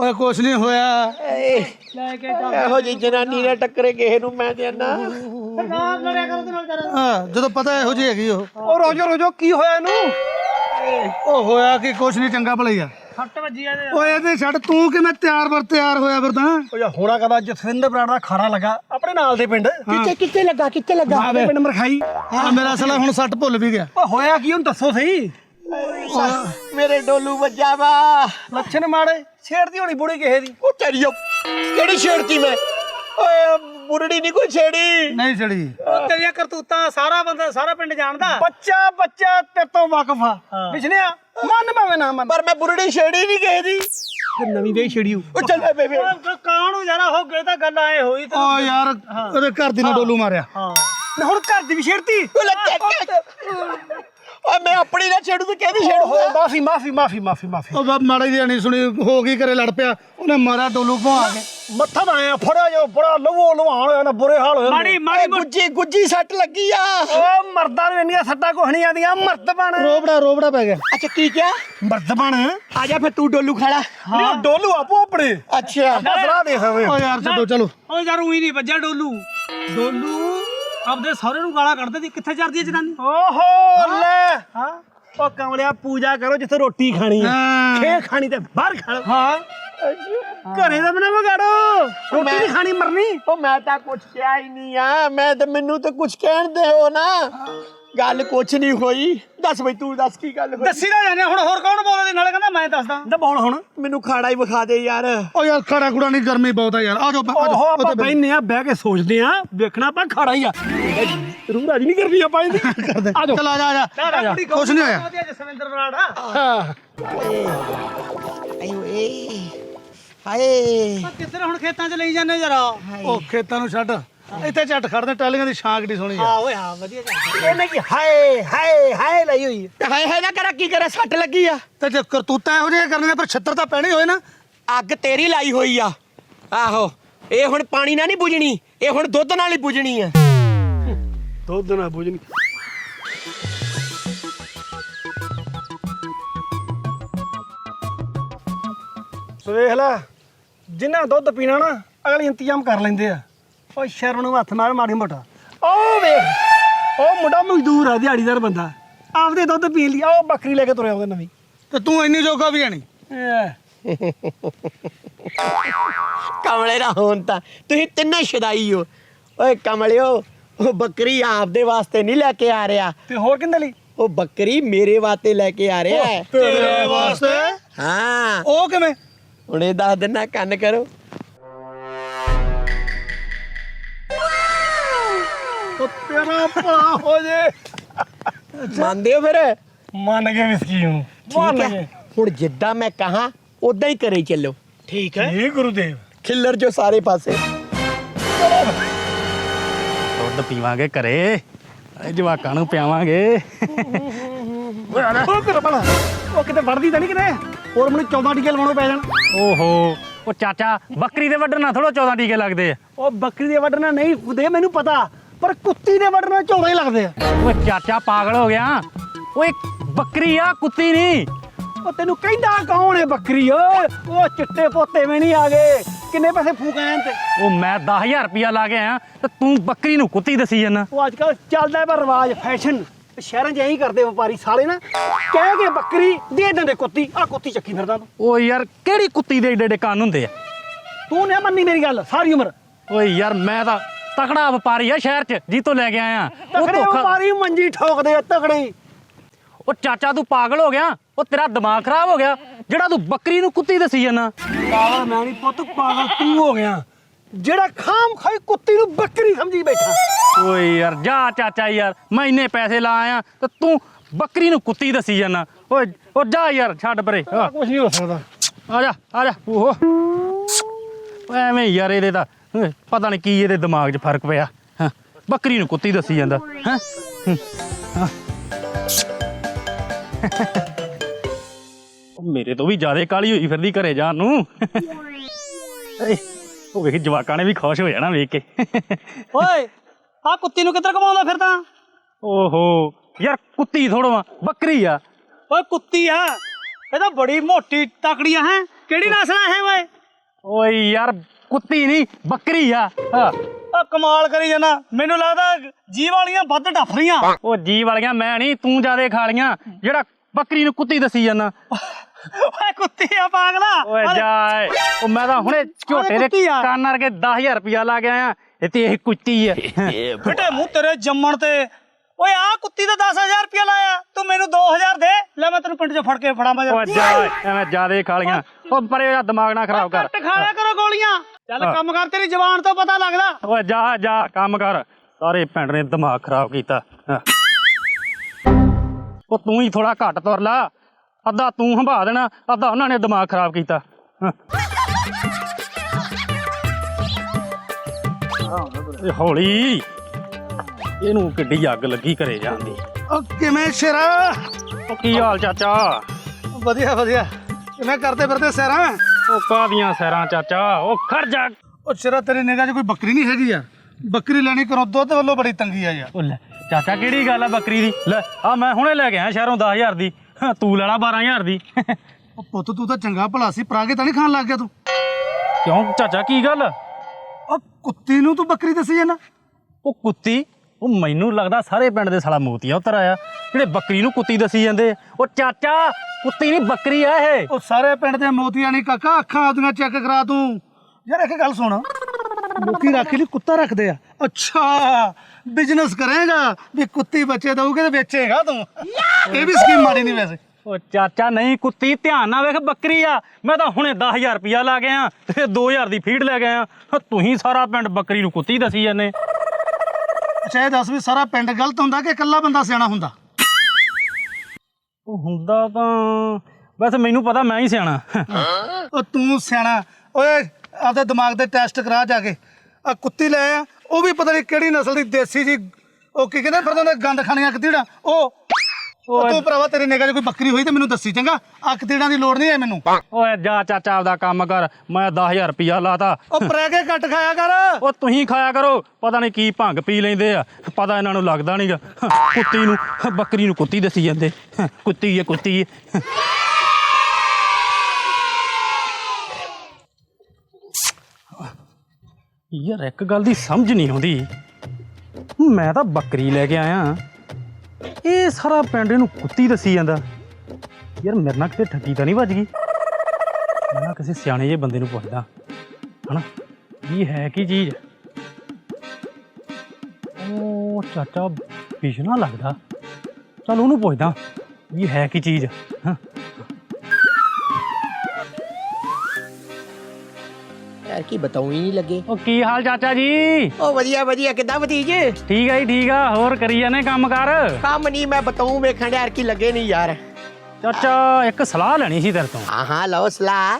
ਓਏ ਕੁਛ ਨਹੀਂ ਹੋਇਆ। ਲੈ ਕੇ ਜਾ ਇਹੋ ਜੀ ਜਨਾਨੀ ਨੇ ਟੱਕਰੇ ਕਿਸੇ ਨੂੰ ਮੈਂ ਦੇਣਾ ਸਰਕਾਰ ਲੜਿਆ ਕਰੋ ਤੇ ਨਾਲ ਜਰਾ ਹਾਂ ਜਦੋਂ ਪਤਾ ਇਹੋ ਜਿਹੀ ਹੈਗੀ ਉਹ। ਉਹ ਰੋਜੋ ਰੋਜੋ ਕੀ ਹੋਇਆ ਇਹਨੂੰ? ਉਹ ਹੋਇਆ ਕਿ ਕੁਛ ਨਹੀਂ ਚੰਗਾ ਭਲਾ ਆ। ਫੱਟ ਵੱਜੀ ਆ ਇਹਦੇ ਓਏ ਇਹਦੇ ਛੱਡ ਤੂੰ ਕਿਵੇਂ ਤਿਆਰ ਬਰ ਤਿਆਰ ਹੋਇਆ ਫਿਰਦਾ? ਉਹ ਯਾ ਹੋਣਾ ਕਦਾ ਜਸਵਿੰਦਰ ਬਰਾੜ ਦਾ ਖਾੜਾ ਲੱਗਾ ਆਪਣੇ ਨਾਲ ਦੇ ਪਿੰਡ। ਕਿੱਥੇ ਕਿੱਥੇ ਲੱਗਾ ਕਿੱਥੇ ਲੱਗਾ? ਆਪਣੇ ਪਿੰਡ ਮਰਖਾਈ ਆ ਮੇਰਾ ਸਾਲਾ ਹੁਣ ਸੱਟ ਭੁੱਲ ਵੀ ਗਿਆ। ਓ ਹੋਇਆ ਕੀ ਹੁਣ ਦੱਸੋ ਸਹੀ। ਮੇਰੇ ਡੋਲੂ ਵੱਜਾ ਵਾ। ਲੱਛਣ ਮਾੜੇ। ਛੇੜਦੀ ਹੋਣੀ ਬੁੜੀ ਕਿਸੇ ਦੀ? ਉਹ ਤੇਰੀਓ ਕਿਹੜੀ ਛੇੜਤੀ ਮੈਂ? ਓਏ ਬੁਰੜੀ ਨਹੀਂ ਕੋਈ ਛੇੜੀ। ਨਹੀਂ ਚੜੀ ਉਹ ਤੇਰੀਆਂ ਕਰਤੂਤਾਂ ਸਾਰਾ ਬੰਦਾ ਸਾਰਾ ਪਿੰਡ ਜਾਣਦਾ? ਬੱਚਾ ਬੱਚਾ ਤੇ ਤੋਂ ਵਾਕਫ ਆ। ਵਿਸ਼ਨਿਆ ਮੰਨ ਭਾਵੇਂ ਨਾ ਮੰਨ। ਪਰ ਮੈਂ ਬੁਰੜੀ ਛੇੜੀ ਨਹੀਂ ਕਿਸੇ ਦੀ। ਫਿਰ ਨਵੀਂ ਵੇਈ ਛੇੜੀ। ਉਹ ਚੱਲ ਬੇਬੇ ਉਹ ਕਾਹਨੂੰ ਜਰਾ ਹੋ ਗਏ ਤਾਂ ਗੱਲ ਆਏ ਹੋਈ ਤੇ ਓ ਯਾਰ ਉਹਦੇ ਘਰ ਦੀ ਨੇ ਡੋਲੂ ਮਾਰਿਆ। ਹਾਂ। ਹੁਣ ਘਰ ਦੀ ਵੀ ਛੇੜਤੀ? ਉਹ ਲੈ ਚੱਕ ਓਏ ਮੈਂ ਆਪਣੀ ਨਾ ਛੇੜੂ ਤੇ ਕਿਹਦੀ ਛੇੜੂ ਓਏ ਮਾਫੀ ਮਾਫੀ ਮਾਫੀ ਮਾਫੀ ਮਾਫੀ। ਉਹ ਬਾ ਮਾੜੀ ਜਿਹੀ ਨਹੀਂ ਸੁਣੀ ਹੋ ਗਈ ਘਰੇ ਲੜ ਪਿਆ। ਉਹਨੇ ਮਾਰਿਆ ਡੋਲੂ ਭਾ ਕੇ। ਮੱਥਾ ਤਾਂ ਆਇਆ ਫੜਿਆ ਜੋ ਬੜਾ ਲਵੋ ਲਵਾਣ ਹੋਇਆ ਨਾ ਬੁਰੇ ਹਾਲ ਹੋਏ ਮਾੜੀ ਮਾੜੀ ਗੁੱਜੀ ਗੁੱਜੀ ਸੱਟ ਲੱਗੀ ਆ। ਓ ਮਰਦਾਂ ਨੂੰ ਇੰਨੀਆਂ ਸੱਟਾਂ ਕੁਛ ਨਹੀਂ ਆਉਂਦੀਆਂ ਮਰਦ ਬਣ। ਰੋਬੜਾ ਰੋਬੜਾ ਪੈ ਗਿਆ। ਅੱਛਾ ਕੀ ਕਿਹਾ? ਮਰਦ ਬਣ। ਆ ਜਾ ਫਿਰ ਤੂੰ ਡੋਲੂ ਖਾਲਾ। ਨਹੀਂ ਉਹ ਡੋਲੂ ਆਪੋ ਆਪਣੇ। ਅੱਛਾ। ਮਸਲਾ ਦੇ ਸਕਦੇ ਓ ਯਾਰ ਛੱਡੋ ਚਲੋ। ਉਹ ਯਾਰ ਉਹੀ ਨਹੀਂ ਵੱਜਿਆ ਡੋਲੂ। ਡੋਲੂ ਆਪਦੇ ਸਹੁਰੇ ਨੂੰ ਗਾਲਾਂ ਕੱਢਦੇ ਸੀ। ਕਿੱਥੇ ਚੜਦੀ ਹੈ ਜਨਾਨੀ? ਓਹੋ ਲੈ। ਹਾਂ। ਉਹ ਕਮਲਿਆ ਪੂਜਾ ਕਰੋ ਜਿੱਥੇ ਰੋਟੀ ਖਾਣੀ ਹੈ ਹਾਂ। ਖੇ ਖਾਣੀ ਤੇ ਬਾਹਰ ਖਾਣਾ ਹਾਂ। ਘਰੇ ਦਾ ਬਣਾ ਵਗਾੜੋ। ਰੋਟੀ ਨਹੀਂ ਖਾਣੀ ਮਰਨੀ। ਉਹ ਮੈਂ ਤਾਂ ਕੁਛ ਕਿਹਾ ਹੀ ਨਹੀਂ ਆ। ਮੈਂ ਤਾਂ ਮੈਨੂੰ ਤਾਂ ਕੁਛ ਕਹਿਣ ਦੇ ਹੋ ਨਾ। ਗੱਲ ਕੁਛ ਨਹੀਂ ਹੋਈ। ਦੱਸ ਬਈ ਤੂੰ ਦੱਸ ਕੀ ਗੱਲ ਹੋਈ? ਦੱਸੀ ਨਾ ਜਾਣੇ ਹੁਣ ਹੋਰ ਕੌਣ ਬੋਲਦਾ ਨਾਲੇ ਕਹਿੰਦਾ ਮੈਂ ਦੱਸਦਾ। ਦਬਾਉਣ ਹੁਣ ਮੈਨੂੰ ਖਾੜਾ ਹੀ ਵਿਖਾ ਦੇ ਯਾਰ। ਓ ਯਾਰ ਖੜਾ ਖੁੜਾ ਨਹੀਂ ਗਰਮੀ ਬਹੁਤ ਆ ਯਾਰ। ਆ ਜਾਓ ਆ ਓਹੋ ਆਪਾਂ ਬੈਠਨੇ ਆ ਬਹਿ ਕੇ ਸੋਚਦੇ ਆ ਵੇਖਣਾ ਆਪਾਂ ਖਾੜਾ ਹੀ ਆ। ਰੂਹ ਰਾਜੀ ਨਹੀਂ ਕਰਨੀ ਆਪਾਂ ਇਹਦੀ। ਆ ਜਾਓ। ਚਲ ਆ ਜਾ ਆ ਜਾ। ਕੁਛ ਨਹੀਂ ਹੋਇਆ। ਜਸਵਿੰਦਰ ਬਰਾੜਾ? ਹਾਂ। ਆਇਓ ਏ ਹਾਏ ਕਿੱਧਰ ਹੁਣ ਖੇਤਾਂ 'ਚ ਲਈ ਜਾਂਦੇ ਜਰਾ? ਉਹ ਖੇਤਾਂ ਨੂੰ ਛੱਡ। ਇੱਥੇ ਝੱਟ ਖੜਦੇ ਟਾਲੀਆਂ ਦੀ ਛਾਂਕ ਡੀ ਸੋਹਣੀ ਆ। ਹਾਂ ਓਏ ਹਾਂ ਵਧੀਆ ਚੱਲਦਾ। ਇਹਨੇ ਕੀ ਹਾਏ ਹਾਏ ਹਾਏ ਲਈ ਹੋਈ ਹੈ। ਹਾਏ ਹਾਏ ਨਾ ਕਰਾ ਕੀ ਕਰੇ ਸੱਟ ਲੱਗੀ ਆ। ਤੇ ਜੇ ਕਰਤੂਤਾਂ ਇਹੋ ਜਿਹੀਆਂ ਕਰਨੀਆਂ ਪਰ ਛੱਤਰ ਤਾਂ ਪੈਣੇ ਹੋਏ ਨਾ। ਅੱਗ ਤੇਰੀ ਲਾਈ ਹੋਈ ਆ। ਆਹੋ ਇਹ ਹੁਣ ਪਾਣੀ ਨਾਲ ਨਹੀਂ ਬੁਝਣੀ ਇਹ ਹੁਣ ਦੁੱਧ ਨਾਲ ਹੀ ਬੁਝਣੀ ਆ। ਦੁੱਧ ਨਾ ਬੁਝਣੀ। ਸੋ ਵੇਖ ਲੈ ਜਿੰਨਾ ਦੁੱਧ ਪੀਣਾ ਨਾ ਅਗਲੇ ਇੰਤਜ਼ਾਮ ਕਰ ਲੈਂਦੇ ਆ। ਓ ਸ਼ਰਮ ਨੂੰ ਹੱਥ ਮਾਰ ਮਾੜੀ ਮੋਟਾ। ਓ ਵੇਖ ਉਹ ਮੁੰਡਾ ਮਜ਼ਦੂਰ ਆ ਦਿਹਾੜੀਦਾਰ ਬੰਦਾ। ਆਪਦੇ ਦੁੱਧ ਪੀਣ ਲਈ ਉਹ ਬੱਕਰੀ ਲੈ ਕੇ ਤੁਰਿਆ ਉਹਦੇ ਨਵੀਂ। ਤੇ ਤੂੰ ਇੰਨੀ ਜੋਗਾ ਵੀ ਹੈ ਨਹੀਂ। ਕਮਲੇ ਨਾ ਹੋਣ ਤਾਂ ਤੁਸੀਂ ਤਿੰਨੇ ਸ਼ਦਾਈ ਹੋ। ਓਏ ਕਮਲਿਓ ਉਹ ਬੱਕਰੀ ਆਪਦੇ ਵਾਸਤੇ ਨਹੀਂ ਲੈ ਕੇ ਆ ਰਿਹਾ। ਤੇ ਹੋਰ ਕਿੰਦੇ ਲਈ? ਉਹ ਬੱਕਰੀ ਮੇਰੇ ਵਾਸਤੇ ਲੈ ਕੇ ਆ ਰਿਹਾ। ਹੈ ਤੇਰੇ ਵਾਸਤੇ? ਹਾਂ। ਉਹ ਕਿਵੇਂ? ਹੁਣ ਇਹ ਦੱਸ ਦਿਨਾ ਕੰਨ ਕਰੋ। ਭਲਾ ਹੋ ਜੇ। ਮੰਨਦੇ ਹੋ ਫਿਰ? ਮੰਨ ਗਏ ਵਿਸਕੀ ਨੂੰ ਠੀਕ ਹੈ। ਹੁਣ ਜਿੱਦਾਂ ਮੈਂ ਕਹਾ ਉਦਾਂ ਹੀ ਕਰੇ ਚੱਲੋ। ਠੀਕ ਇਹ ਗੁਰੂਦੇਵ। ਖਿੱਲਰ ਜੋ ਸਾਰੇ ਪਾਸੇ। ਦੁੱਧ ਪੀਵਾਂਗੇ ਘਰੇ। ਇਹ ਜਵਾਕਾਂ ਨੂੰ ਪਿਆਵਾਂਗੇ। ਉਹ ਕਰ ਭਲਾ। ਉਹ ਕਿਤੇ ਵੜਦੀ ਤਾਂ ਨਹੀਂ ਕਿਤੇ? ਹੋਰ ਮੈਨੂੰ 14 ਟੀਕੇ ਲਵਾਉਣੇ ਪੈ ਜਾਣ। ਓਹੋ। ਉਹ ਚਾਚਾ ਬੱਕਰੀ ਦੇ ਵੱਢਣ ਨਾਲ ਥੋੜਾ 14 ਟੀਕੇ ਲੱਗਦੇ ਆ। ਉਹ ਬੱਕਰੀ ਦੇ ਵੱਢਣਾ ਨਹੀਂ ਦੇ ਮੈਨੂੰ ਪਤਾ। ਪਰ ਕੁੱਤੀ ਦੇ ਵੱਢਣਾ 14 ਹੀ ਲੱਗਦੇ ਆ। ਓਏ ਚਾਚਾ ਪਾਗਲ ਹੋ ਗਿਆ। ਓਏ ਬੱਕਰੀ ਆ ਕੁੱਤੀ ਨਹੀਂ। ਉਹ ਤੈਨੂੰ ਕਹਿੰਦਾ ਕੌਣ ਹੈ ਬੱਕਰੀ? ਓਏ ਉਹ ਚਿੱਟੇ ਪੋਤੇ ਵੀ ਨਹੀਂ ਆ ਗਏ। ਕਿੰਨੇ ਪੈਸੇ ਫੂਕਾਂ ਤੇ। ਉਹ ਮੈਂ 10000 ਰੁਪਿਆ ਲਾ ਕੇ ਆਇਆ ਤੇ ਤੂੰ ਬੱਕਰੀ ਨੂੰ ਕੁੱਤੀ ਦਸੀ ਜਾਂਦਾ। ਉਹ ਅੱਜ ਕੱਲ ਚੱਲਦਾ ਪਰ ਰਿਵਾਜ ਫੈਸ਼ਨ ਸ਼ਹਿਰਾਂ 'ਚ ਇਹੀ ਕਰਦੇ ਵਪਾਰੀ ਸਾਲੇ ਨਾ। ਕਹਿ ਕੇ ਬੱਕਰੀ ਦੇ ਦਿੰਦੇ ਕੁੱਤੀ ਆ ਕੁੱਤੀ ਚੱਕੀ ਫਿਰਦਾ ਤੂੰ। ਓ ਯਾਰ ਕਿਹੜੀ ਕੁੱਤੀ ਦੇ ਏਡੇ ਏਡੇ ਕੰਨ ਹੁੰਦੇ ਆ? ਤੂੰ ਨੇ ਮੰਨੀ ਮੇਰੀ ਗੱਲ ਸਾਰੀ ਉਮਰ। ਓਏ ਯਾਰ ਮੈਂ ਤਾਂ ਤਕੜਾ ਵਪਾਰੀ ਆ ਸ਼ਹਿਰ 'ਚ ਜੀ ਤੋਂ ਲੈ ਕੇ ਆਇਆ। ਉਹ ਤਕੜੇ ਧੋਖਾ ਵਪਾਰੀ ਮੰਜੀ ਠੋਕਦੇ ਆ ਤਕੜੇ। ਹੀ। ਉਹ ਚਾਚਾ ਤੂੰ ਪਾਗਲ ਹੋ ਗਿਆ ਉਹ ਤੇਰਾ ਦਿਮਾਗ ਖਰਾਬ ਹੋ ਗਿਆ ਜਿਹੜਾ ਤੂੰ ਬੱਕਰੀ ਨੂੰ ਕੁੱਤੀ ਦਸੀ ਜਾਂਦਾ। ਪਾਗਲ ਮੈਂ ਨਹੀਂ ਪੁੱਤ ਪਾਗਲ ਤੂੰ ਹੋ ਗਿਆ। ਜਿਹੜਾ ਖਾਮ ਖਾਈ ਕੁੱਤੀ ਨੂੰ ਬੱਕਰੀ ਸਮਝੀ ਬੈਠਾ। ਓਏ ਯਾਰ ਜਾ ਚਾਚਾ ਯਾਰ ਮੈਂ ਇੰਨੇ ਪੈਸੇ ਲਾ ਆਇਆ ਤੇ ਤੂੰ ਬੱਕਰੀ ਨੂੰ ਕੁੱਤੀ ਦਸੀ ਜਾਂਦਾ। ਓਏ ਉਹ ਜਾ ਯਾਰ ਛੱਡ ਪਰੇ ਆ। ਕੁਝ ਨਹੀਂ ਹੋ ਸਕਦਾ। ਆ ਜਾ ਆ ਜਾ। ਓਹੋ। ਓਏ ਐਵੇਂ ਯਾਰ ਇਹਦੇ ਤਾਂ ਪਤਾ ਨਹੀਂ ਕੀ ਇਹਦੇ ਦਿਮਾਗ 'ਚ ਫ਼ਰਕ ਪਿਆ। ਹਾਂ? ਬੱਕਰੀ ਨੂੰ ਕੁੱਤੀ ਦਸੀ ਜਾਂਦਾ। ਹਾਂ? ਉਹ ਮੇਰੇ ਤੋਂ ਵੀ ਜ਼ਿਆਦਾ ਕਾਲੀ ਹੋਈ ਫਿਰਦੀ ਘਰੇ ਜਾਣ ਨੂੰ। ਏ, ਉਹ ਵੇਖ ਜਵਾਕਾਂ ਨੇ ਵੀ ਖੁਸ਼ ਹੋ ਜਾਣਾ ਵੇਖ ਕੇ। ਓਏ ਆ ਕੁੱਤੀ ਨੂੰ ਕਿੱਧਰ ਘਮਾਉਂਦਾ ਫਿਰਦਾ? ਓਹੋ ਯਾਰ ਕੁੱਤੀ ਥੋੜੋ ਆ ਬੱਕਰੀ ਆ। ਓਏ ਕੁੱਤੀ ਆ। ਇਹ ਤਾਂ ਬੜੀ ਮੋਟੀ ਤਕੜੀ ਆ ਹੈ? ਕਿਹੜੀ ਨਸਲ ਹੈ ਓਏ? ਓਏ ਯਾਰ ਕੁੱਤੀ ਨਹੀਂ ਬੱਕਰੀ ਆ। ਹਾਂ। ਆ ਕਮਾਲ ਕਰੀ ਜਾਣਾ ਮੈਨੂੰ ਲੱਗਦਾ ਜੀਵ ਵਾਲੀਆਂ ਵੱਧ ਡੱਫ ਰਹੀਆਂ। ਉਹ ਜੀ ਵਾਲੀਆਂ ਮੈਂ ਨਹੀਂ ਤੂੰ ਜਿਆਦੇ ਖਾ ਲੀਆਂ ਜਿਹੜਾ ਬੱਕਰੀ ਨੂੰ ਕੁੱਤੀ ਦੱਸੀ ਜਾਂਦਾ ਓਏ ਕੁੱਤੀ ਆ ਪਾਗਲਾ। ਓਏ ਜਾ ਏ। ਉਹ ਮੈਂ ਤਾਂ ਹੁਣੇ ਝੋਟੇ ਦੇ। ਕੰਨ ਅਰਗੇ 10000 ਰੁਪਇਆ ਲਾ ਗਿਆ ਆ ਇਹ ਤੇ ਇਹ ਕੁੱਤੀ ਆ। ਫਿੱਟੇ ਮੂੰਹ ਤੇਰੇ ਜੰਮਣ ਤੇ ਓਏ ਆ ਕੁੱਤੀ ਦਾ 10000 ਰੁਪਇਆ ਲਾਇਆ। ਤੂੰ ਮੈਨੂੰ 2000 ਦੇ। ਲੈ ਮੈਂ ਤੈਨੂੰ ਪਿੰਡ 'ਚ ਫੜ ਕੇ ਫੜਾਵਾਂ ਓਏ ਜਾ ਐਵੇਂ ਜਿਆਦੇ ਖਾ ਲੀਆਂ ਉਹ ਪਰੇ ਉਹਦਾ ਦਿਮਾਗ ਨਾ ਖਰਾਬ ਕਰ। ਘੱਟ ਖਾਇਆ ਕਰੋ ਗੋਲੀਆਂ। ਚੱਲ। ਕੰਮ ਕਰ ਤੇਰੀ ਜ਼ਬਾਨ ਤੋਂ ਪਤਾ ਲੱਗਦਾ। ਓਏ ਜਾ ਜਾ ਕੰਮ ਕਰ। ਸਾਰੇ ਪਿੰਡ ਨੇ ਦਿਮਾਗ ਖਰਾਬ ਕੀਤਾ। ਉਹ ਤੂੰ ਹੀ ਥੋੜਾ ਘੱਟ ਤੁਰ ਲਾ। ਅੱਧਾ ਤੂੰ ਹੰਭਾ ਦੇਣਾ ਅੱਧਾ ਉਹਨਾਂ ਨੇ ਦਿਮਾਗ ਖਰਾਬ ਕੀਤਾ। ਹੌਲੀ। ਇਹਨੂੰ ਕਿੱਡੀ ਅੱਗ ਲੱਗੀ ਘਰੇ ਜਾਂਦੀ ਉਹ ਕਿਵੇਂ ਸ਼ੇਰਾ? ਉਹ ਕੀ ਹਾਲ ਚਾਚਾ? ਵਧੀਆ ਵਧੀਆ। ਕਿਵੇਂ ਕਰਦੇ ਫਿਰਦੇ ਸੈਰਾਂ? ਉਹ ਕਾਦੀਆਂ ਸੈਰਾਂ ਚਾਚਾ ਉਹ ਖੜ ਜਾ। ਉਹ ਸ਼ੇਰਾ ਤੇਰੀ ਨਿਗਾਹ 'ਚ ਕੋਈ ਬੱਕਰੀ ਨਹੀਂ ਹੈਗੀ ਯਾਰ ਬੱਕਰੀ ਲੈਣੀ ਕਰੋ ਦੁੱਧ ਵੱਲੋਂ ਬੜੀ ਤੰਗੀ ਆ ਯਾਰ। ਉਹ ਲੈ ਚਾਚਾ ਕਿਹੜੀ ਗੱਲ ਆ ਬੱਕਰੀ ਦੀ? ਲੈ ਆ ਮੈਂ ਹੁਣੇ ਲੈ ਕੇ ਆਇਆ ਸ਼ਹਿਰੋਂ 10000 ਦੀ। ਤੂੰ ਲੈਣਾ 12000 ਦੀ। ਉਹ ਪੁੱਤ ਤੂੰ ਤਾਂ ਚੰਗਾ ਭਲਾ ਸੀ ਪਰਾਗੇ ਤਾਂ ਨਹੀਂ ਖਾਣ ਲੱਗ ਗਿਆ ਤੂੰ? ਕਿਉਂ ਚਾਚਾ ਕੀ ਗੱਲ? ਉਹ ਕੁੱਤੀ ਨੂੰ ਤੂੰ ਬੱਕਰੀ ਦੱਸੀ ਜਾਣਾ ਉਹ ਕੁੱਤੀ? ਉਹ ਮੈਨੂੰ ਲੱਗਦਾ ਸਾਰੇ ਪਿੰਡ ਦੇ ਸਾਲਾ ਮੋਤੀਆ ਉਤਰ ਆਇਆ। ਜਿਹੜੇ ਬੱਕਰੀ ਨੂੰ ਕੁੱਤੀ ਦੱਸੀ ਜਾਂਦੇ। ਉਹ ਚਾਚਾ ਕੁੱਤੀ ਨਹੀਂ ਬੱਕਰੀ ਆ ਇਹ। ਉਹ ਸਾਰੇ ਪਿੰਡ ਦੇ ਮੋਤੀਆਂ ਨਹੀਂ ਕਾਕਾ ਅੱਖਾਂ ਆਪਦੀਆਂ ਚੈੱਕ ਕਰਾ ਤੂੰ। ਯਾਰ ਇੱਕ ਗੱਲ ਸੁਣ। ਲੋਕੀ ਰੱਖ ਲਈ ਕੁੱਤਾ ਰੱਖਦੇ ਆ। ਅੱਛਾ ਬਿਜ਼ਨਸ ਕਰੇਗਾ ਵੀ ਕੁੱਤੀ ਬੱਚੇ ਦਊਗੇ ਤੇ ਵੇਚੇਗਾ ਤੂੰ। ਇਹ ਵੀ ਸਕੀਮ ਮਾੜੀ ਨਹੀਂ ਵੈਸੇ। ਉਹ ਚਾਚਾ ਨਹੀਂ ਕੁੱਤੀ ਧਿਆਨ ਨਾਲ ਵੇਖ ਬੱਕਰੀ ਆ। ਮੈਂ ਤਾਂ ਹੁਣੇ 10000 ਰੁਪਇਆ ਲਾ ਗਿਆ ਤੇ 2000 ਦੀ ਫੀਡ ਲੈ ਗਿਆ ਤੁਸੀਂ ਸਾਰਾ ਪਿੰਡ ਬੱਕਰੀ ਨੂੰ ਕੁੱਤੀ ਦੱਸੀ ਜਾਂਦੇ। ਅੱਛਾ ਇਹ ਦੱਸ ਵੀ ਸਾਰਾ ਪਿੰਡ ਗਲਤ ਹੁੰਦਾ ਕਿ ਇਕੱਲਾ ਬੰਦਾ ਸਿਆਣਾ ਹੁੰਦਾ? ਉਹ ਹੁੰਦਾ ਤਾਂ ਵੈਸੇ ਮੈਨੂੰ ਪਤਾ ਮੈਂ ਹੀ ਸਿਆਣਾ। ਉਹ ਤੂੰ ਸਿਆਣਾ। ਓਏ ਆਪਦੇ ਦਿਮਾਗ ਦੇ ਟੈਸਟ ਕਰਾ ਜਾ ਕੇ। ਆ ਕੁੱਤੀ ਲੈ ਆ ਉਹ ਵੀ ਪਤਾ ਨਹੀਂ ਕਿਹੜੀ ਨਸਲ ਦੀ ਦੇਸੀ ਜੀ ਉਹ ਕੀ ਕਹਿੰਦੇ ਫਿਰਦੇ ਨੇ ਗੰਦ ਖਾਣੀਆਂ ਕਤੀੜਾ ਉਹ ਉਹ ਤੂੰ ਭਰਾਵਾ ਤੇਰੀ ਨਿਗਾਹ 'ਚ ਕੋਈ ਬੱਕਰੀ ਹੋਈ ਤੇ ਮੈਨੂੰ ਦੱਸੀ ਚੰਗਾ? ਆ ਕਤੀੜਾਂ ਦੀ ਲੋੜ ਨਹੀਂ ਹੈ ਮੈਨੂੰ। ਓਏ ਜਾ ਚਾਚਾ ਆਪਦਾ ਕੰਮ ਕਰ ਮੈਂ 10000 ਰੁਪਇਆ ਲਾਤਾ। ਉਹ ਪਰੈ ਕੇ ਘੱਟ ਖਾਇਆ ਕਰ। ਉਹ ਤੁਸੀਂ ਖਾਇਆ ਕਰੋ ਪਤਾ ਨਹੀਂ ਕੀ ਭੰਗ ਪੀ ਲੈਂਦੇ ਆ ਪਤਾ ਇਹਨਾਂ ਨੂੰ ਲੱਗਦਾ ਨਹੀਂਗਾ ਕੁੱਤੀ ਨੂੰ ਬੱਕਰੀ ਨੂੰ ਕੁੱਤੀ ਦੱਸੀ ਜਾਂਦੇ। ਕੁੱਤੀ ਹੈ ਕੁੱਤੀ ਹੈ। ਯਾਰ ਇੱਕ ਗੱਲ ਦੀ ਸਮਝ ਨਹੀਂ ਆਉਂਦੀ। ਮੈਂ ਤਾਂ ਬੱਕਰੀ ਲੈ ਕੇ ਆਇਆ। ਇਹ ਸਾਰਾ ਪਿੰਡ ਇਹਨੂੰ ਕੁੱਤੀ ਦੱਸੀ ਜਾਂਦਾ। ਯਾਰ ਮੇਰੇ ਨਾਲ ਕਿਤੇ ਠੱਗੀ ਤਾਂ ਨਹੀਂ ਵੱਜ ਗਈ? ਮੈਂ ਨਾ ਕਿਸੇ ਸਿਆਣੇ ਜਿਹੇ ਬੰਦੇ ਨੂੰ ਪੁੱਛਦਾ। ਹਨਾ? ਇਹ ਹੈ ਕੀ ਚੀਜ਼? ਉਹ ਚਾਚਾ ਬਿਸ਼ਨਾ ਲੱਗਦਾ। ਚਲ ਉਹਨੂੰ ਪੁੱਛਦਾ, ਇਹ ਹੈ ਕੀ ਚੀਜ਼? ਹਾਂ ਯਾਰ ਕੀ ਬਤਾਉਂ ਹੀ ਨਹੀਂ ਲੱਗੇ। ਉਹ ਕੀ ਹਾਲ ਚਾਚਾ ਜੀ? ਉਹ ਵਧੀਆ ਵਧੀਆ। ਕਿੱਦਾਂ ਭਤੀਜ? ਠੀਕ ਹੈ ਜੀ ਠੀਕ ਆ। ਹੋਰ ਕਰੀ ਜਾਂਦੇ ਕੰਮ ਕਰ? ਕੰਮ ਨਹੀਂ ਮੈਂ ਬਤਾਉਂ ਵੇਖਣ ਯਾਰ ਕੀ ਲੱਗੇ ਨਹੀਂ ਯਾਰ। ਚਾਚਾ ਇੱਕ ਸਲਾਹ ਲੈਣੀ ਸੀ ਤੇਰੇ ਤੋਂ। ਹਾਂ ਹਾਂ ਲਓ ਸਲਾਹ।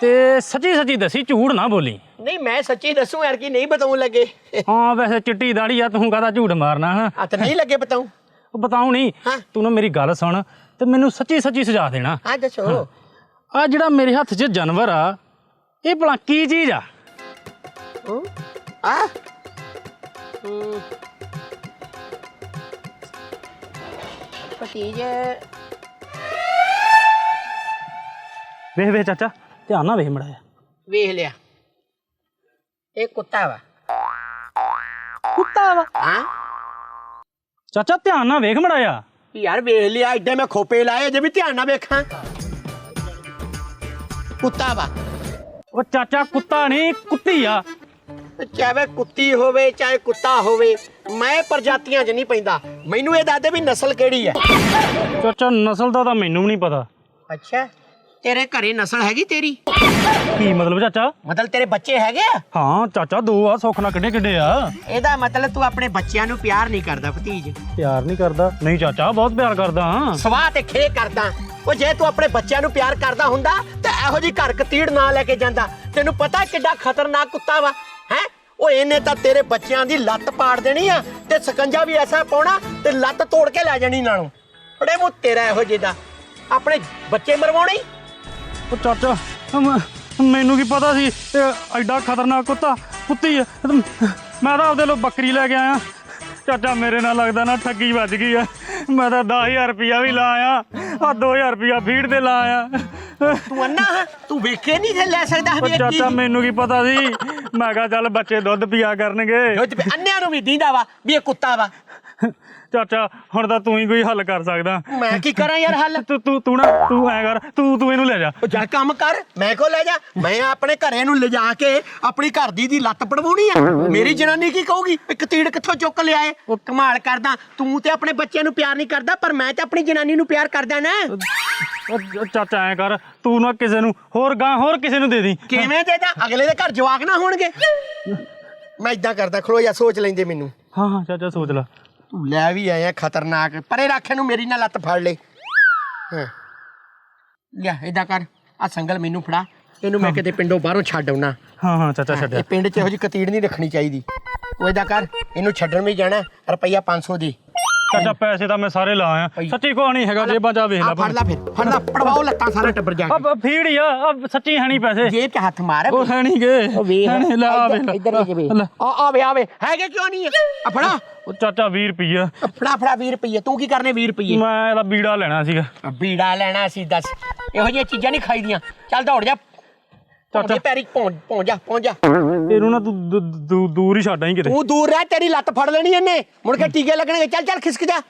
ਤੇ ਸੱਚੀ ਸੱਚੀ ਦੱਸੀ ਝੂਠ ਨਾ ਬੋਲੀ। ਨਹੀਂ ਮੈਂ ਸੱਚੀ ਦੱਸੂ ਯਾਰ ਕੀ ਨਹੀਂ ਬਤਾਉਂ ਲੱਗੇ। ਹਾਂ ਵੈਸੇ ਚਿੱਟੀ ਦਾੜੀ ਆ ਤੂੰ ਕਹਦਾ ਝੂਠ ਮਾਰਨਾ ਹਾਂ? ਹੱਥ ਨਹੀਂ ਲੱਗੇ ਬਤਾਉਂ? ਉਹ ਬਤਾਉ ਨਹੀਂ। ਤੂੰ ਨਾ ਮੇਰੀ ਗੱਲ ਸੁਣ ਤੇ ਮੈਨੂੰ ਸੱਚੀ ਸੱਚੀ ਸੁਝਾ ਦੇਣਾ। ਹਾਂ ਦੱਸੋ। ਆ ਜਿਹੜਾ ਮੇਰੇ ਹੱਥ 'ਚ ਜਾਨਵਰ ਆ ਇਹ ਭਲਾ ਕੀ ਚੀਜ਼ ਆ? ਆ। ਭਤੀਜ। ਵੇਖ ਵੇਖ ਚਾਚਾ ਧਿਆਨ ਨਾਲ ਵੇਖ ਮੜਾਇਆ ਵੇਖ ਲਿਆ। ਇਹ ਕੁੱਤਾ ਵਾ। ਕੁੱਤਾ ਵਾ? ਹਾਂ। ਚਾਚਾ ਧਿਆਨ ਨਾਲ ਵੇਖ ਮੜਾਇਆ ਯਾਰ ਵੇਖ ਲਿਆ ਏਡੇ ਮੈਂ ਖੋਪੇ ਲਾਏ ਜੇ ਵੀ ਧਿਆਨ ਨਾਲ ਵੇਖਾਂ। ਕੁੱਤਾ ਵਾ। ਉਹ ਚਾਚਾ ਕੁੱਤਾ ਨਹੀਂ ਕੁੱਤੀ ਆ। ਚਾਹੇ ਕੁੱਤੀ ਹੋਵੇ ਚਾਹੇ ਕੁੱਤਾ ਹੋਵੇ ਮੈਂ ਪ੍ਰਜਾਤੀਆਂ 'ਚ ਨਹੀਂ ਪੈਂਦਾ। ਮੈਨੂੰ ਇਹ ਦੱਸ ਦੇ ਵੀ ਨਸਲ ਕਿਹੜੀ ਹੈ। ਚਾਚਾ ਨਸਲ ਦਾ ਤਾਂ ਮੈਨੂੰ ਵੀ ਨਹੀਂ ਪਤਾ। ਅੱਛਾ ਤੇਰੇ ਘਰੇ ਨਸਲ ਹੈਗੀ ਤੇਰੀ? ਕੀ ਮਤਲਬ ਚਾਚਾ? ਮਤਲਬ ਤੇਰੇ ਬੱਚੇ ਹੈਗੇ ਆ? ਹਾਂ ਚਾਚਾ ਦੋ ਆ ਸੁੱਖ ਨਾਲ ਕਿੱਡੇ ਕਿੱਡੇ ਆ। ਇਹਦਾ ਮਤਲਬ ਤੂੰ ਆਪਣੇ ਬੱਚਿਆਂ ਨੂੰ ਪਿਆਰ ਨਹੀਂ ਕਰਦਾ ਭਤੀਜ। ਪਿਆਰ ਨਹੀਂ ਕਰਦਾ। ਨਹੀਂ ਚਾਚਾ ਬਹੁਤ ਪਿਆਰ ਕਰਦਾ ਹਾਂ। ਸਵਾਹ ਤੇ ਖੇ ਕਰਦਾ। ਉਹ ਜੇ ਤੂੰ ਆਪਣੇ ਬੱਚਿਆਂ ਨੂੰ ਪਿਆਰ ਕਰਦਾ ਹੁੰਦਾ, ਤੇ ਇਹੋ ਜੀ ਘਰ ਕਤੀੜ ਨਾ ਲੈ ਕੇ ਜਾਂਦਾ। ਤੈਨੂੰ ਪਤਾ ਕਿੱਡਾ ਖਤਰਨਾਕ ਕੁੱਤਾ ਵਾ, ਹੈ? ਉਹ ਇਹਨੇ ਤਾਂ ਤੇਰੇ ਬੱਚਿਆਂ ਦੀ ਲੱਤ ਪਾੜ ਦੇਣੀ ਆ, ਤੇ ਸਕੰਜਾ ਵੀ ਐਸਾ ਪਾਉਣਾ, ਤੇ ਲੱਤ ਤੋੜ ਕੇ ਲੈ ਜਾਣੀ ਨਾਲੋਂ। ਬੜੇ ਮੂੰਹ ਤੇਰਾ ਇਹੋ ਜਿਹੇ ਦਾ। ਆਪਣੇ ਬੱਚੇ ਮਰਵਾਉਣੇ? ਉਹ ਚਾਚਾ ਮ- ਮੈਨੂੰ ਕੀ ਪਤਾ ਸੀ, ਇਹ ਐਡਾ ਖਤਰਨਾਕ ਕੁੱਤਾ, ਕੁੱਤੀ ਆ ਮੈਂ ਤਾਂ ਆਪਦੇ ਲੋ ਬੱਕਰੀ ਲੈ ਕੇ ਆਇਆ। ਚਾਚਾ ਮੇਰੇ ਨਾਲ ਲੱਗਦਾ ਨਾ ਠੱਗੀ ਵੱਜ ਗਈ ਆ। ਮੈਂ ਤਾਂ 10000 ਰੁਪਇਆ ਵੀ ਲਾਇਆ ਆ 2000 ਰੁਪਇਆ ਫੀਡ ਤੇ ਲਾਇਆ। ਤੂੰ ਅੰਨਾ ਹੈ ਤੂੰ ਵੇਖੇ ਨਹੀਂ ਤੇ ਲੈ ਸਕਦਾ ਉਹ ਚਾਚਾ ਮੈਨੂੰ ਕੀ ਪਤਾ ਸੀ? ਮੈਂ ਕਿਹਾ ਚੱਲ ਬੱਚੇ ਦੁੱਧ ਪੀਆ ਕਰਨਗੇ। ਦੁੱਧ ਪੀ- ਅੰਨਿਆਂ ਨੂੰ ਵੀ ਦੀਂਦਾ ਵਾ ਵੀ ਇਹ ਕੁੱਤਾ ਵਾ। ਚਾਚਾ ਹੁਣ ਤਾਂ ਤੂੰ ਹੀ ਕੋਈ ਹੱਲ ਕਰ ਸਕਦਾ। ਮੈਂ ਕੀ ਕਰਾਂ ਯਾਰ ਹੱਲ? ਤੂੰ ਤੂੰ ਤੂੰ ਨਾ ਤੂੰ ਐ ਕਰ ਤੂੰ ਤੂੰ ਇਹਨੂੰ ਲੈ ਜਾ। ਉਹ ਜਾ ਕੰਮ ਕਰ ਮੈਂ ਕੋ ਲੈ ਜਾ? ਮੈਂ ਆਪਣੇ ਘਰੇ ਨੂੰ ਲਿਜਾ ਕੇ ਆਪਣੀ ਘਰ ਦੀ ਦੀ ਲੱਤ ਪੜਵਾਉਣੀ ਆ। ਮੇਰੀ ਜਨਾਨੀ ਕੀ ਕਹੂਗੀ? ਇੱਕ ਤੀੜ ਕਿੱਥੋਂ ਚੁੱਕ ਲਿਆਏ ਉਹ ਕਮਾਲ ਕਰਦਾ। ਤੂੰ ਤੇ ਆਪਣੇ ਬੱਚਿਆਂ ਨੂੰ ਪਿਆਰ ਨਹੀਂ ਕਰਦਾ ਪਰ ਮੈਂ ਤੇ ਆਪਣੀ ਜਨਾਨੀ ਨੂੰ ਪਿਆਰ ਕਰਦਾ ਨਾ। ਉਹ ਚਾਚਾ ਐ ਕਰ ਤੂੰ ਨਾ ਕਿਸੇ ਨੂੰ ਹੋਰ ਗਾਂ ਹੋਰ ਕਿਸੇ ਨੂੰ ਦੇ ਦੀ। ਕਿਵੇਂ ਦੇ ਦਾ? ਅਗਲੇ ਦੇ ਘਰ ਜਵਾਕ ਨਾ ਹੋਣਗੇ। ਮੈਂ ਇਦਾਂ ਕਰਦਾ ਖਲੋ ਜਾ ਸੋਚ ਲੈਂਦੇ ਮੈਨੂੰ। ਹਾਂ ਹਾਂ ਚਾਚਾ ਸੋਚ ਲੈ। ਤੂੰ ਲੈ ਵੀ ਆਇਆ ਖਤਰਨਾਕ। ਪਰੇ ਰੱਖ ਨੂੰ ਮੇਰੀ ਨਾਲ ਲੱਤ ਫੜ ਲੈ। ਹਾਂ। ਲਿਆ ਏਦਾਂ ਕਰ। ਆ ਸੰਗਲ ਮੈਨੂੰ ਫੜਾ। ਇਹਨੂੰ ਮੈਂ ਕਿਤੇ ਪਿੰਡੋਂ ਬਾਹਰੋਂ ਛੱਡ ਆਉਣਾ। ਹਾਂ ਹਾਂ ਚਾਚਾ ਇਹ ਛੱਡਿਆ ਪਿੰਡ 'ਚ ਇਹੋ ਜਿਹੀ ਕਤੀੜ ਨਹੀਂ ਰੱਖਣੀ ਚਾਹੀਦੀ। ਉਹ ਏਦਾਂ ਕਰ ਇਹਨੂੰ ਛੱਡਣ ਵੀ ਜਾਣਾ ਰੁਪਈਆ 500 ਦੇ। ਚਾਚਾ ਪੈਸੇ ਤਾਂ ਮੈਂ ਸਾਰੇ ਲਾ ਆਇਆ। ਭਾਈ। ਸੱਚੀ ਕੋ ਨਹੀਂ ਹੈਗਾ ਜੇਬਾਂ ਜਾ ਵੇਖ ਆ ਲੈ ਫੜ ਲੈ ਫਿਰ ਫੜ ਲੈ ਪੜਵਾਓ ਲੱਤਾਂ ਸਾਰਾ ਟੱਬਰ ਜਾ ਕੇ। ਅਬ ਫੀੜ ਹੀ ਆ ਅਬ ਸੱਚੀ ਹੈ ਨਹੀਂ ਪੈਸੇ। ਜੇਬ 'ਚ ਹੱਥ ਮਾਰ। ਉਹ ਹੈ ਨਹੀਂ ਗਏ ਉਹ ਵੇਖ ਹੈ ਨਹੀਂ ਲੈ ਆ ਵੇਖ। ਇੱਧਰ। ਆ ਆਵੇ ਆਵੇ ਹੈਗੇ ਕਿਉਂ ਨਹੀਂ ਆ? ਫੜਾ। ਉਹ ਚਾਚਾ 20 ਰੁਪਈਆ। ਆ ਫੜਾ ਫੜਾ 20 ਰੁਪਈਏ। ਤੂੰ ਕੀ ਕਰਨੇ 20 ਰੁਪਈਏ? ਮੈਂ ਇਹਦਾ ਬੀੜਾ ਲੈਣਾ ਸੀਗਾ। ਆ ਬੀੜਾ ਲੈਣਾ ਸੀ ਦੱਸ। ਇਹੋ ਜਿਹੀਆਂ ਚੀਜ਼ਾਂ ਨਹੀਂ ਖਾਈਦੀਆਂ। ਚੱਲ ਦੌੜ ਜਾ। ਚਾਚਾ ਪੈਰੀ ਪਹੁੰਚ ਜਾ ਪਹੁੰਚ ਜਾ। ਇਹਨੂੰ ਨਾ ਤੂੰ ਦੂ- ਦੂ- ਦੂਰ ਹੀ ਛੱਡਾਂ ਹੀ ਕਿਤੇ। ਤੂੰ ਦੂਰ ਰਹਿ ਤੇਰੀ ਲੱਤ ਫੜ ਲੈਣੀ ਇਹਨੇ। ਮੁੜ ਕੇ ਟੀਕੇ ਲੱਗਣਗੇ। ਚੱਲ ਚੱਲ ਖਿਸਕ ਜਾ।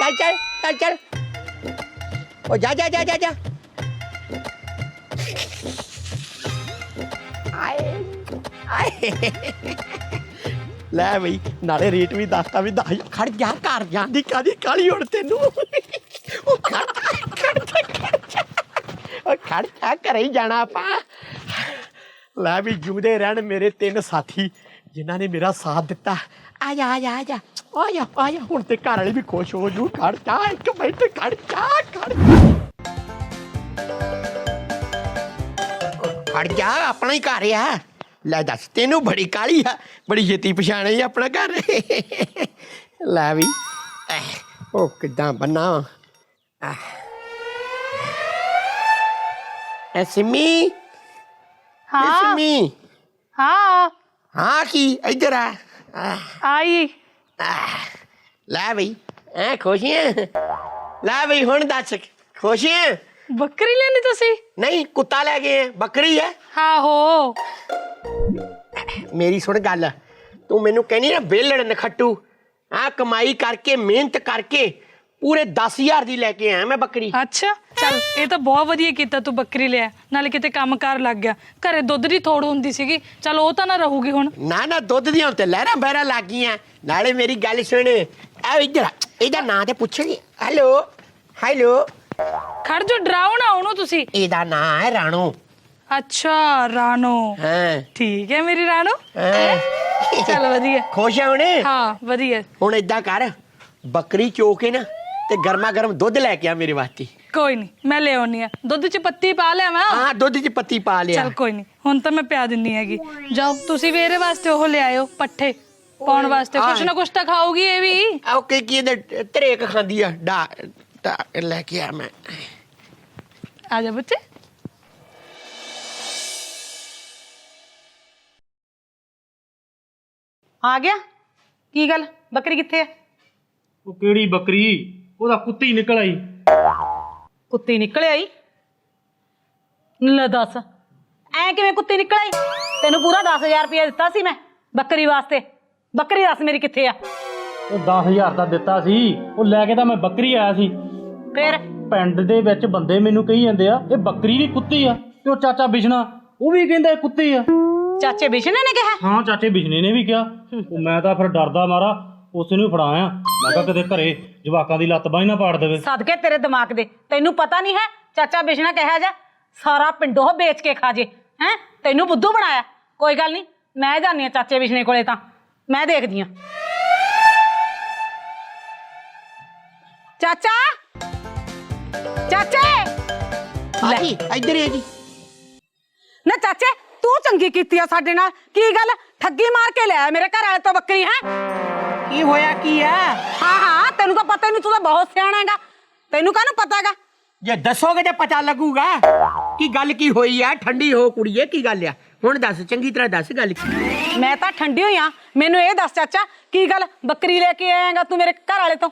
ਚੱਲ ਚੱਲ ਚੱਲ ਚੱਲ। ਉਹ ਜਾ ਜਾ ਜਾ ਜਾ ਜਾ। ਆਏ ਆਏ। ਲੈ ਬਈ ਨਾਲੇ ਰੇਟ ਵੀ ਦੱਸਤਾ ਵੀ ਦਸ ਖੜ ਜਾ ਘਰ ਜਾਂਦੀ ਕਾਦੀ ਕਾਲੀ ਹੁਣ ਤੈਨੂੰ? ਉਹ ਖੜ ਜਾ, ਖੜ ਜਾ, ਖੜ ਜਾ। ਉਹ ਖੜ ਜਾ ਘਰੇ ਹੀ ਜਾਣਾ ਆਪਾਂ। ਲੈ ਵੀ ਜੁਮਦੇ ਰਹਿਣ ਮੇਰੇ ਤਿੰਨ ਸਾਥੀ, ਜਿਨ੍ਹਾਂ ਨੇ ਮੇਰਾ ਸਾਥ ਦਿੱਤਾ। ਆ ਜਾ ਆ ਜਾ ਆ ਜਾ ਆ ਜਾ ਆ ਜਾ ਹੁਣ ਤੇ ਘਰ ਵਾਲੀ ਵੀ ਖੁਸ਼ ਹੋ ਜੂ। ਖੜ ਜਾ, ਇੱਕ ਮਿੰਟ, ਖੜ ਜਾ, ਖੜ ਖੜ ਜਾ, ਆਪਣਾ ਹੀ ਘਰ ਆ। ਲੈ ਦੱਸ, ਤੈਨੂੰ ਬੜੀ ਕਾਲੀ ਆ। ਬੜੀ ਛੇਤੀ ਪਛਾਣੇ ਹੀ ਆਪਣਾ ਘਰ। ਲੈ ਵੀ। ਉਹ ਕਿਦਾਂ ਬੰਨਾ? ਐ ਸਿੰਮੀ ਹਾਂ। ਸਿੰਮੀ ਹਾਂ। ਹਾਂ ਕੀ? ਇੱਧਰ ਆ। ਆਹ, ਆਈ। ਆਹ, ਲੈ ਬਈ। ਐ ਖੁਸ਼ੀਆਂ ਲੈ ਬਈ ਹੁਣ ਦੱਸ ਖੁਸ਼ੀਆਂ ਬੱਕਰੀ ਲੈਣੀ ਤੁਸੀਂ? ਨਹੀਂ ਕੁੱਤਾ ਲੈ ਗਏ ਆ, ਬੱਕਰੀ ਹੈ ਆਹੋ। ਮੇਰੀ ਸੁਣ ਗੱਲ। ਤੂੰ ਮੈਨੂੰ ਕਹਿੰਦੀ ਨਾ ਵੇਲੜ ਨਖੱਟੂ। ਆ ਕਮਾਈ ਕਰਕੇ ਮਿਹਨਤ ਕਰਕੇ ਪੂਰੇ 10000 ਦੀ ਲੈ ਕੇ ਆਇਆ ਮੈਂ ਬੱਕਰੀ। ਅੱਛਾ। ਚੱਲ ਇਹ ਤਾਂ ਬਹੁਤ ਵਧੀਆ ਕੀਤਾ ਤੂੰ ਬੱਕਰੀ ਲਿਆ। ਨਾਲੇ ਕਿਤੇ ਕੰਮ ਕਾਰ ਲੱਗ ਗਿਆ। ਘਰੇ ਦੁੱਧ ਦੀ ਥੋੜ ਹੁੰਦੀ ਸੀਗੀ। ਚੱਲ ਉਹ ਤਾਂ ਨਾ ਰਹੂਗੀ ਹੁਣ। ਨਾ ਨਾ ਦੁੱਧ ਦੀਆਂ ਤੇ ਲਹਿਰਾਂ ਬਹਿਰਾਂ ਲੱਗ ਗਈਆਂ। ਨਾਲੇ ਮੇਰੀ ਗੱਲ ਸੁਣ। ਆ ਇੱਧਰ ਆ, ਇਹਦਾ ਨਾਂ ਤੇ ਪੁੱਛਣੀ ਹੈਲੋ ਹੈਲੋ। ਖੜ ਜੋ ਡਰਾਓ ਨਾ ਉਹਨੂੰ ਤੁਸੀਂ। ਇਹਦਾ ਨਾਂ ਹੈ ਰਾਣੋ। ਅੱਛਾ ਰਾਣੋ। ਹਾਂ। ਠੀਕ ਹੈ ਮੇਰੀ ਰਾਣੋ? ਹਾਂ। ਚੱਲ ਵਧੀਆ। ਖੁਸ਼ ਆ ਹੁਣੇ? ਹਾਂ ਵਧੀਆ। ਹੁਣ ਏਦਾਂ ਕਰ। ਬੱਕਰੀ ਚੋ ਕੇ ਨਾ ਤੇ ਗਰਮਾ ਗਰਮ ਦੁੱਧ ਲੈ ਕੇ ਆ ਮੇਰੇ ਵਾਸਤੇ। ਕੋਈ ਨਹੀਂ ਮੈਂ ਲੈ ਆਉਣੀ ਆ। ਦੁੱਧ 'ਚ ਪੱਤੀ ਪਾ ਲਿਆ ਮੈਂ। ਹਾਂ ਦੁੱਧ 'ਚ ਪੱਤੀ ਪਾ ਲਿਆ। ਚੱਲ ਕੋਈ ਨਹੀਂ ਹੁਣ ਤਾਂ ਮੈਂ ਪਿਆ ਦਿੰਨੀ ਹੈਗੀ। ਜਾਓ ਤੁਸੀਂ ਵੀ ਇਹਦੇ ਵਾਸਤੇ ਉਹ ਲੈ ਆਇਓ ਪੱਠੇ ਪਾਉਣ ਵਾਸਤੇ। ਕੁਛ ਨਾ ਕੁਛ ਤਾਂ ਖਾਊਗੀ ਇਹ ਵੀ। ਆਹ ਕੀ ਕੀ ਇਹਦੇ ਤਰੇਕ ਖਾਂਦੀ ਆ? ਡਾ ਡਾ ਲੈ ਕੇ ਆ ਮੈਂ। ਆ ਜਾ ਬੱਚੇ। ਆ ਗਿਆ? ਕੀ ਗੱਲ? ਬੱਕਰੀ ਕਿੱਥੇ ਆ? ਉਹ ਕਿਹੜੀ ਬੱਕਰੀ? ਉਹਦਾ ਕੁੱਤੀ ਨਿਕਲ ਆਈ। ਕੁੱਤੀ ਨਿਕਲ ਆਈ ਲੈ ਦੱਸ ਐ ਕਿਵੇਂ ਕੁੱਤੀ ਨਿਕਲ ਆਈ ਤੈਨੂੰ ਪੂਰਾ 10000 ਰੁਪਏ ਦਿੱਤਾ ਸੀ ਮੈਂ ਬੱਕਰੀ ਵਾਸਤੇ। ਬੱਕਰੀ ਦੱਸ ਮੇਰੀ ਕਿੱਥੇ ਆ? ਉਹ 10000 ਦਾ ਦਿੱਤਾ ਸੀ ਉਹ ਲੈ ਕੇ ਤਾਂ ਮੈਂ ਬੱਕਰੀ ਆਇਆ ਸੀ। ਫੇਰ? ਪਿੰਡ ਦੇ ਵਿੱਚ ਬੰਦੇ ਮੈਨੂੰ ਕਹੀ ਜਾਂਦੇ ਆ ਇਹ ਬੱਕਰੀ ਨਹੀਂ ਕੁੱਤੀ ਆ ਤੇ ਉਹ ਚਾਚਾ ਬਿਸ਼ਨਾ ਉਹ ਵੀ ਕਹਿੰਦਾ ਇਹ ਕੁੱਤੀ ਆ। ਚਾਚੇ ਬਿਸ਼ਨੇ ਨੇ ਕਿਹਾ? ਹਾਂ ਚਾਚੇ ਬਿਸ਼ਨੇ ਨੇ ਵੀ ਕਿਹਾ। ਉਹ ਮੈਂ ਤਾਂ ਫਿਰ ਡਰਦਾ ਮਾਰਾ ਉਸ ਨੂੰ ਫੜਾਇਆ ਮੈਂ ਕਿਹਾ ਕਿਤੇ ਘਰੇ ਜਵਾਕਾਂ ਦੀ ਲੱਤ ਬਾਂਹ ਹੀ ਨਾ ਪਾੜ ਦੇਵੇ। ਸਦਕੇ ਤੇਰੇ ਦਿਮਾਗ ਦੇ। ਤੈਨੂੰ ਪਤਾ ਨਹੀਂ ਹੈ ਚਾਚਾ ਬਿਸ਼ਨਾ ਕਿਹਾ ਜਾ ਸਾਰਾ ਪਿੰਡੋਂ ਵੇਚ ਕੇ ਖਾ ਜੇ ਹੈ? ਤੈਨੂੰ ਬੁੱਧੂ ਬਣਾਇਆ। ਕੋਈ ਗੱਲ ਨਹੀਂ ਮੈਂ ਜਾਣੀ ਆ ਚਾਚੇ ਬਿਸ਼ਨੇ ਕੋਲੇ ਤਾਂ। ਮੈਂ ਦੇਖਦੀ ਆ ਚਾਚਾ! ਚਾਚੇ! ਇੱਧਰ ਹੀ ਹੈ ਜੀ। ਨਾ ਚਾਚੇ ਤੂੰ ਚੰਗੀ ਕੀਤੀ ਆ ਸਾਡੇ ਨਾਲ। ਕੀ ਗੱਲ? ਠੱਗੀ ਮਾਰ ਕੇ ਲਿਆ ਮੇਰੇ ਘਰ ਵਾਲੇ ਤੋਂ ਬੱਕਰੀ ਹੈ? ਕੀ ਹੋਇਆ ਕੀ ਆ? ਹਾਂ ਹਾਂ ਤੈਨੂੰ ਤਾਂ ਪਤਾ ਨਹੀਂ ਤੂੰ ਤਾਂ ਬਹੁਤ ਸਿਆਣਾ ਹੈਗਾ। ਤੈਨੂੰ ਕਾਹਨੂੰ ਪਤਾ ਹੈਗਾ ਜੇ ਦੱਸੋਗੇ ਤੇ ਪਤਾ ਲੱਗੂਗਾ। ਕੀ ਗੱਲ ਕੀ ਹੋਈ ਆ? ਠੰਡੀ ਹੋ ਕੁੜੀਏ ਕੀ ਗੱਲ ਆ? ਹੁਣ ਦੱਸ ਚੰਗੀ ਤਰ੍ਹਾਂ ਦੱਸ ਗੱਲ ਕੀ? ਮੈਂ ਤਾਂ ਠੰਡੀ ਹੋਈ ਆ। ਮੈਨੂੰ ਇਹ ਦੱਸ ਚਾਚਾ ਕੀ ਗੱਲ ਬੱਕਰੀ ਲੈ ਕੇ ਆਏਗਾ ਤੂੰ ਮੇਰੇ ਘਰ ਵਾਲੇ ਤੋਂ?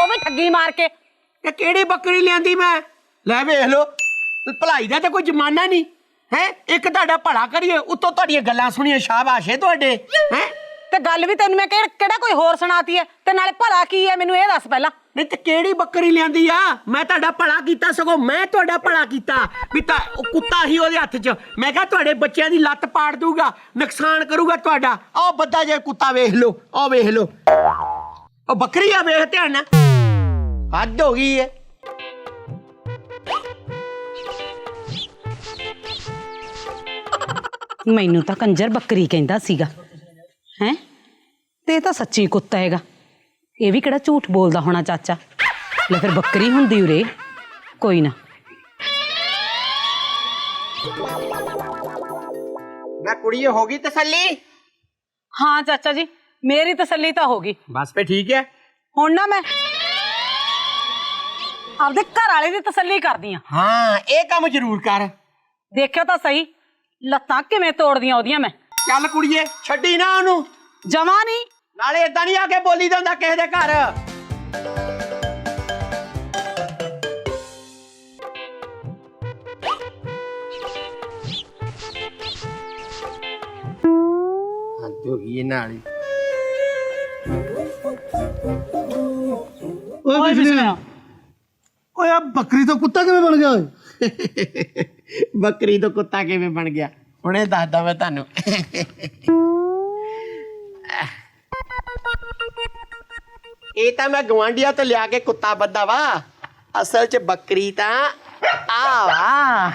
ਉਹ ਵੀ ਠੱਗੀ ਮਾਰ ਕੇ। ਤੇ ਕਿਹੜੀ ਬੱਕਰੀ ਲਿਆਂਦੀ ਮੈਂ? ਲੈ ਵੇਖ ਲੋ ਭਲਾਈ ਦਾ ਤਾਂ ਕੋਈ ਜ਼ਮਾਨਾ ਨਹੀਂ। ਹੈ? ਇੱਕ ਤੁਹਾਡਾ ਭਲਾ ਕਰੀਏ ਉੱਤੋਂ ਤੁਹਾਡੀਆਂ ਗੱਲਾਂ ਸੁਣੀਏ ਸ਼ਾਬਾਸ਼ ਏ ਤੁਹਾਡੇ। ਹੈ? ਤੇ ਗੱਲ ਵੀ ਤੈਨੂੰ ਮੈਂ ਕਿਹੜਾ ਕਿਹੜਾ ਕੋਈ ਹੋਰ ਸੁਣਾਤੀ ਹੈ ਤੇ ਨਾਲੇ ਭਲਾ ਕੀ ਹੈ ਮੈਨੂੰ ਇਹ ਦੱਸ ਪਹਿਲਾਂ। ਨਹੀਂ ਤੇ ਕਿਹੜੀ ਬੱਕਰੀ ਲਿਆਂਦੀ ਆ? ਮੈਂ ਤੁਹਾਡਾ ਭਲਾ ਕੀਤਾ ਸਗੋਂ ਮੈਂ ਤੁਹਾਡਾ ਭਲਾ ਕੀਤਾ। ਵੀ ਤਾਂ ਉਹ ਕੁੱਤਾ ਹੀ ਉਹਦੇ ਹੱਥ 'ਚ। ਮੈਂ ਕਿਹਾ ਤੁਹਾਡੇ ਬੱਚਿਆਂ ਦੀ ਲੱਤ ਪਾੜ ਦੂਗਾ ਨੁਕਸਾਨ ਕਰੂਗਾ ਤੁਹਾਡਾ। ਆਹ ਬੱਦਾ ਜੇ ਕੁੱਤਾ ਵੇਖ ਲਓ ਆਹ ਵੇਖ ਲਓ। ਉਹ ਬੱਕਰੀ ਆ ਵੇਖ ਧਿਆਨ ਨਾਲ। ਹੱਦ ਹੋ ਗਈ ਏ। ਮੈਨੂੰ ਤਾਂ ਕੰਜਰ ਬੱਕਰੀ ਕਹਿੰਦਾ ਸੀਗਾ। ਹੈ? ਤੇ ਇਹ ਤਾਂ ਸੱਚੀ ਕੁੱਤਾ ਹੈਗਾ। ਇਹ ਵੀ ਕਿਹੜਾ ਝੂਠ ਬੋਲਦਾ ਹੋਣਾ ਚਾਚਾ? ਲੈ ਫਿਰ ਬੱਕਰੀ ਹੁੰਦੀ ਉਰੇ। ਕੋਈ ਨਾ। ਮੈਂ ਕੁੜੀਏ ਹੋ ਗਈ ਤਸੱਲੀ? ਹਾਂ ਚਾਚਾ ਜੀ ਮੇਰੀ ਤਸੱਲੀ ਤਾਂ ਹੋ ਗਈ। ਬਸ ਫੇ ਠੀਕ ਹੈ। ਹੁਣ ਨਾ ਮੈਂ ਆਪਦੇ ਘਰ ਵਾਲੇ ਦੀ ਤਸੱਲੀ ਕਰਦੀ ਆ ਹਾਂ ਇਹ ਕੰਮ ਜ਼ਰੂਰ ਕਰ। ਦੇਖਿਓ ਤਾਂ ਸਹੀ ਲੱਤਾਂ ਕਿਵੇਂ ਤੋੜਦੀਆਂ ਉਹਦੀਆਂ ਮੈਂ। ਚੱਲ ਕੁੜੀਏ ਛੱਡੀ ਨਾ ਉਹਨੂੰ। ਜਮਾ ਨਹੀਂ ਨਾਲੇ ਇਦਾਂ ਨਹੀਂ ਆ ਕੇ ਬੋਲੀ ਦਾ ਹੁੰਦਾ ਕਿਸੇ ਦੇ ਘਰ। ਹੱਦ ਹੋ ਗਈ ਇਹ ਨਾਲ ਹੀ ਓਏ ਬਿਜਲੀ ਓਏ ਆ ਬੱਕਰੀ ਤੋਂ ਕੁੱਤਾ ਕਿਵੇਂ ਬਣ ਗਿਆ ਓਏ? ਬੱਕਰੀ ਤੋਂ ਕੁੱਤਾ ਕਿਵੇਂ ਬਣ ਗਿਆ? ਹੁਣੇ ਦੱਸਦਾ ਮੈਂ ਤੁਹਾਨੂੰ। ਇਹ ਤਾਂ ਮੈਂ ਗਵਾਂਡੀਆਂ ਤੋਂ ਲਿਆ ਕੇ ਕੁੱਤਾ ਬੱਦਾ ਵਾ। ਅਸਲ 'ਚ ਬੱਕਰੀ ਤਾਂ ਆ ਵਾ।